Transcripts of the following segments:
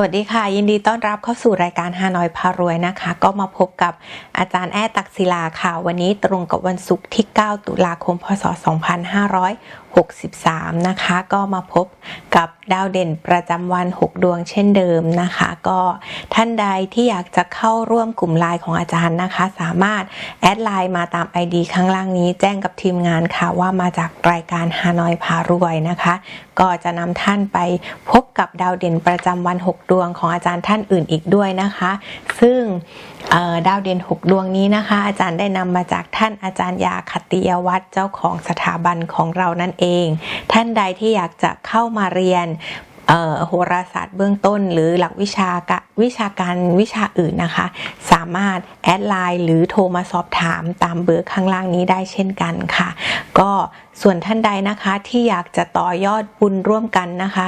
สวัสดีค่ะ ยินดีต้อนรับเข้าสู่รายการฮานอยพารวยนะคะ ก็มาพบกับอาจารย์แอตักศิลาค่ะ วันนี้ตรงกับวันศุกร์ที่ 9 ตุลาคม พศ 63 นะคะ ก็มาพบกับดาวเด่นประจำวัน 6 ดวงเช่นเดิมนะคะ ก็ท่านใดที่อยากจะเข้าร่วมกลุ่มไลน์ของอาจารย์นะคะ สามารถแอดไลน์มาตาม ID ข้างล่างนี้แจ้งกับทีมงานค่ะว่ามาจากรายการฮานอยพารวยนะคะ ก็จะนำท่านไปพบกับดาวเด่นประจำวัน 6 ดวงของอาจารย์ท่านอื่นอีกด้วยนะคะ ซึ่งดาวเด่น 6 ดวงนี้นะคะ อาจารย์ได้นำมาจากท่านอาจารย์ยาคติยวัฒน์เจ้าของสถาบันของเรานั่นเองท่านใดที่อยากจะเข้ามาเรียนโหราศาสตร์เบื้องต้น หรือหลักวิชากะวิชาการวิชาอื่นนะคะ สามารถแอดไลน์หรือโทรมาสอบถามตามเบอร์ข้างล่างนี้ได้เช่นกันค่ะ ก็ส่วนท่านใดนะคะที่อยากจะต่อยอดบุญร่วมกันนะคะ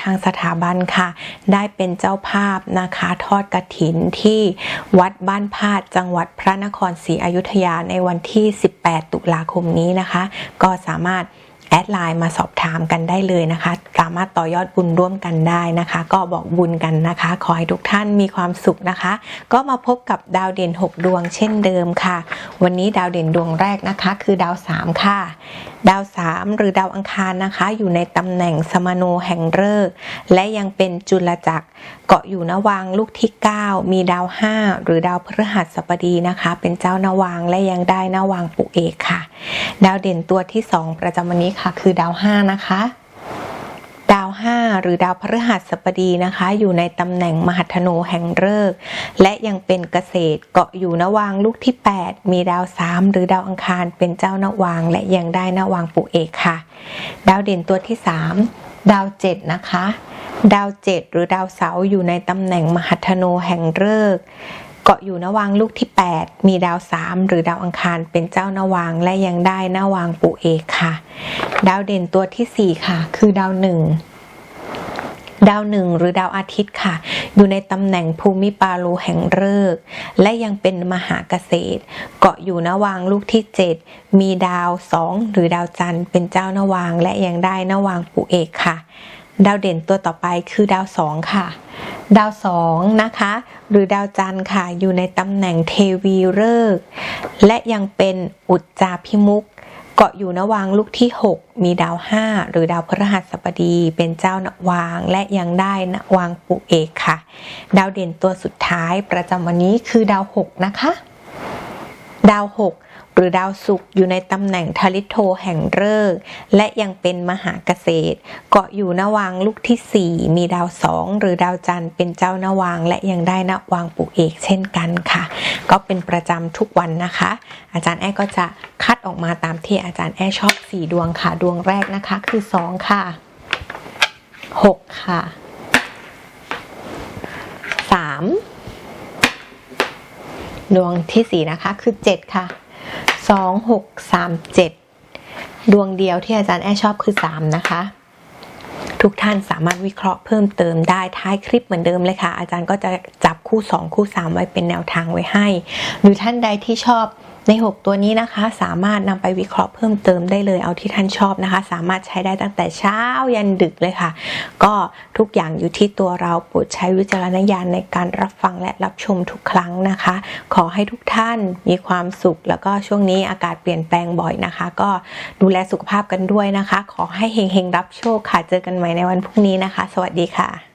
ทางสถาบันค่ะ ได้เป็นเจ้าภาพนะคะ ทอดกระถินที่วัดบ้านพาดจังหวัดพระนครศรีอยุธยาในวันที่ 18 ตุลาคมนี้นะคะ ก็สามารถ แอดไลน์มาสอบถามกันได้เลยนะคะ สามารถต่อยอดบุญร่วมกันได้นะคะ ก็บอกบุญกันนะคะ ขอให้ทุกท่านมีความสุขนะคะ ก็มาพบกับดาวเด่น 6 ดวงเช่นเดิมค่ะ วันนี้ดาวเด่นดวงแรกนะคะ คือดาว 3 ค่ะ ดาว 3 หรือดาวอังคารนะคะ อยู่ในตำแหน่งสมโนแห่งฤกษ์และยังเป็นจุลจักรเกาะอยู่นวางลูกที่ 9 มีดาว 5 หรือดาวพฤหัสบดีนะคะ เป็นเจ้านวางและยังได้นวางปุเอกค่ะ ดาวเด่นตัวที่ 2 ประจำวันนี้ค่ะ คือดาว5นะคะ ดาว 5 หรือดาวพฤหัสบดีนะคะ อยู่ในตำแหน่งมหัทโนแห่งฤกษ์และยังเป็นเกษตรเกาะอยู่นวางลูกที่ 8 มีดาว 3 หรือดาวอังคารเป็นเจ้านวาง และยังได้นวางปุเอกค่ะ ดาวเด่นตัวที่ 3 ดาว 7 นะคะ ดาว 7 หรือดาวเสาร์อยู่ในตำแหน่งมหัทโนแห่งฤกษ์ เกาะอยู่นวางลูกที่ 8 มีดาว3หรือดาวอังคารเป็นเจ้านวางและยังได้นวางปุเอกค่ะ ดาวเด่นตัวที่ 4 ค่ะ คือดาวหนึ่งดาวหนึ่งหรือดาวอาทิตย์ค่ะ อยู่ในตำแหน่งภูมิปาลูแห่งฤกษ์และยังเป็นมหาเกษตร เกาะอยู่นวางลูกที่ 7 มีดาวสองหรือดาวจันทร์เป็นเจ้านวางและยังได้นวางปุเอกค่ะ ดาวเด่นตัวต่อไปคือดาวสองค่ะ ดาวสองนะคะ หรือดาวจันทร์ค่ะ อยู่ในตำแหน่งเทวีฤกษ์และยังเป็นอุจจาพิมุกเกาะอยู่นวางลูกที่ 6 มีดาว 5 หรือดาวพฤหัสบดี เป็นเจ้านวางและยังได้นวางปุเอกค่ะ ดาวเด่นตัวสุดท้ายประจำวันนี้คือดาว 6 นะคะ ดาว 6 หรือดาวศุกร์อยู่ในตำแหน่งทลิโทแห่งฤกษ์และยังเป็นมหาเกษตร เกาะอยู่นวางลูกทีสี่ 4 มีดาว2หรือดาวจันทร์เป็นเจ้านวางและยังได้นวางปุเอกเช่นกันค่ะ ก็เป็นประจำทุกวันนะคะ อาจารย์แอ้ก็จะคัดออกมาตามที่อาจารย์แอ้ชอบ 4 ดวงค่ะ ดวงแรกนะคะคือ 2 ค่ะ 6 ค่ะ 3 ดวงที่ 4 นะคะคือ 7 ค่ะ 2 6 3 7 ดวงเดียวที่อาจารย์แอชอบคือ 3 นะคะ ทุกท่านสามารถวิเคราะห์เพิ่มเติมได้ท้ายคลิปเหมือนเดิมเลยค่ะ อาจารย์ก็จะจับคู่ 2 คู่ 3 ไว้เป็นแนวทางไว้ให้ หรือท่านใดที่ชอบ ใน 6 ตัวนี้นะคะสามารถนำไปวิเคราะห์เพิ่มเติมได้เลยเอาที่ท่านชอบนะคะ สามารถใช้ได้ตั้งแต่เช้ายันดึกเลยค่ะ ก็ทุกอย่างอยู่ที่ตัวเราโปรดใช้วิจารณญาณในการรับฟังและรับชมทุกครั้งนะคะ ขอให้ทุกท่านมีความสุข แล้วก็ช่วงนี้อากาศเปลี่ยนแปลงบ่อยนะคะ ก็ดูแลสุขภาพกันด้วยนะคะ ขอให้เฮงๆรับโชคค่ะเจอกันใหม่ในวันพรุ่งนี้นะคะ สวัสดีค่ะ